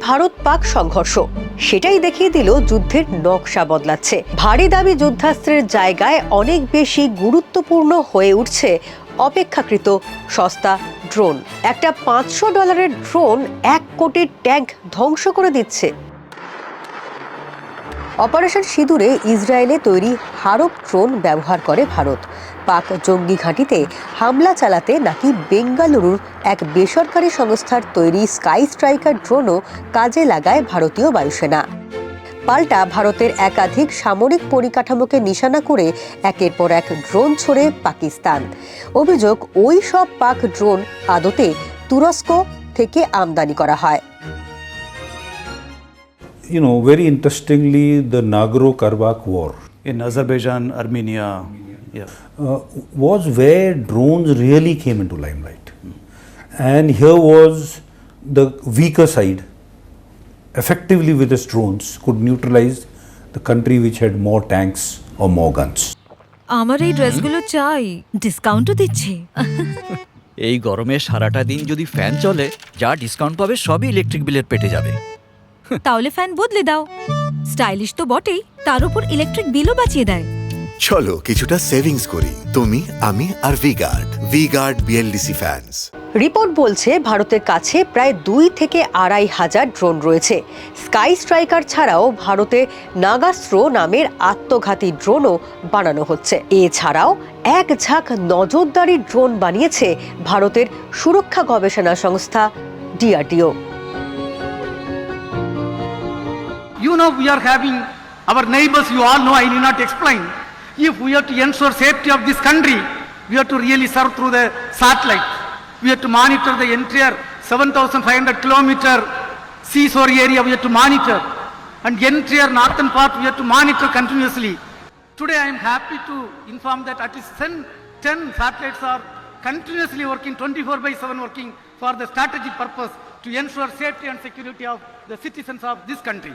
ভারত পাক সংঘর্ষ। সেটাই দেখিয়ে দিল যুদ্ধের নকশা বদলাচ্ছে। ভারী দাবি যুদ্ধাস্ত্রের জায়গায় অনেক বেশি গুরুত্বপূর্ণ হয়ে উঠছে অপেক্ষাকৃত সস্তা ড্রোন। একটা পাঁচশো ডলারের ড্রোন এক কোটি ট্যাঙ্ক ধ্বংস করে দিচ্ছে। অপারেশন সিঁদুরে ইসরায়েলে তৈরি হারপ ড্রোন ব্যবহার করে ভারত। পাক জঙ্গি ঘাঁটিতে হামলা চালাতে নাকি বেঙ্গালুরুর এক বেসরকারি সংস্থার তৈরি স্কাই স্ট্রাইকার ড্রোনও কাজে লাগায় ভারতীয় বায়ুসেনা। পাল্টা ভারতের একাধিক সামরিক পরিকাঠামোকে নিশানা করে একের পর এক ড্রোন ছড়ে পাকিস্তান। অভিযোগ, ওই সব পাক ড্রোন আদতে তুরস্ক থেকে আমদানি করা হয়। you know, very interestingly, the Nagorno Karabakh war in Azerbaijan, Armenia. Yeah. uh, was where drones really came into limelight. And here was the weaker side, effectively with its drones, could neutralize the country which had more tanks or more guns. আমার এই ড্রেসগুলো চাই ডিসকাউন্টও দিচ্ছে এই গরমে সারাটা দিন যদি ফ্যান চলে যা ডিসকাউন্ট পাবে সবই ইলেকট্রিক বিলের পেটে যাবে তাহলে ফ্যান বদলে দাও। স্টাইলিশ তো বটেই তার উপর ইলেকট্রিক বিলও বাঁচিয়ে দেয়। চলো কিছুটা সেভিংস করি তুমি আমি আর V Guard V Guard BLDC fans report বলছে ভারতের কাছে প্রায় দুই থেকে আড়াই হাজার ড্রোন রয়েছে। স্কাই স্ট্রাইকার ছাড়াও ভারতে নাগাস্ত্র নামের আত্মঘাতী ড্রোনও বানানো হচ্ছে। এছাড়াও এক ঝাঁক নজরদারি ড্রোন বানিয়েছে ভারতের সুরক্ষা গবেষণা সংস্থা DRDO You know, we are having our neighbors, you all know, I need not explain. If we have to ensure safety of this country, we have to really serve through the satellite. We have to monitor the entire 7,500 kilometer seashore area, we have to monitor. And entire northern part, we have to monitor continuously. Today, I am happy to inform that at least 10, 10 satellites are continuously working, 24 by 7 working for the strategic purpose to ensure safety and security of the citizens of this country.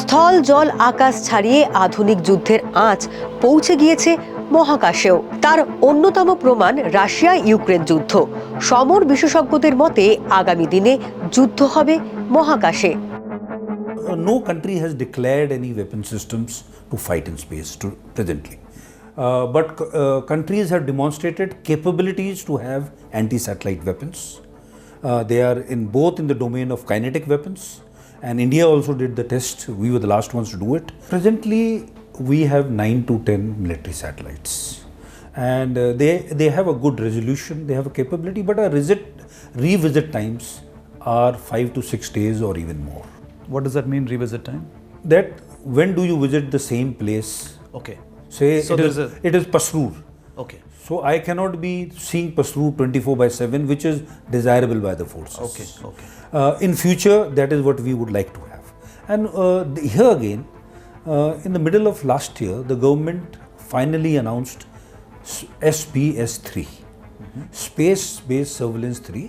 স্থল জল আকাশ ছাড়িয়ে আধুনিক যুদ্ধের আঁচ পৌঁছে গিয়েছে মহাকাশেও। তার অন্যতম প্রমাণ রাশিয়া ইউক্রেন যুদ্ধ। সমর বিশেষজ্ঞদের মতে, আগামী দিনে যুদ্ধ হবে মহাকাশে। No country has declared any weapon systems to fight in space to presently but countries have demonstrated capabilities to have anti satellite weapons Uh, they are in both in the domain of kinetic weapons, and India also did the test. We were the last ones to do it. Presently, we have 9 to 10 military satellites. And uh, they, they have a good resolution, they have a capability, but our visit, revisit times are 5 to 6 days or even more What does that mean, revisit time? that when do you visit the same place Okay. say So it, is, a- it is pasroor Okay. So i cannot be seeing pasroor 24 by 7 which is desirable by the forces Okay, okay. uh, in future that is what we would like to have and uh, here again uh, in the middle of last year the government finally announced s- sbs3 space based surveillance 3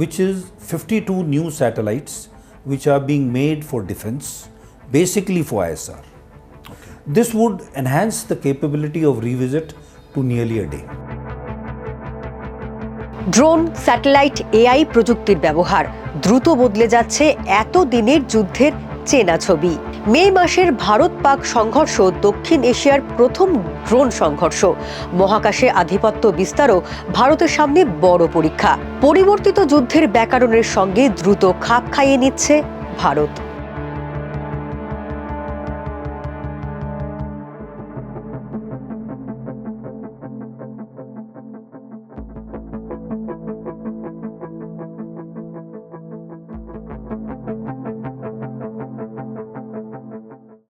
which is 52 new satellites which are being made for defense basically for isr Okay. this would enhance the capability of revisit to nearly a day. Drone satellite AI প্রযুক্তির ব্যবহার দ্রুত বদলে যাচ্ছে এত দিনের যুদ্ধের চেনা ছবি। মে মাসের ভারত পাক সংঘর্ষ দক্ষিণ এশিয়ার প্রথম ড্রোন সংঘর্ষ। মহাকাশে আধিপত্য বিস্তারও ভারতের সামনে বড় পরীক্ষা। পরিবর্তিত যুদ্ধের ব্যাকরণের সঙ্গে দ্রুত খাপ খাইয়ে নিচ্ছে ভারত।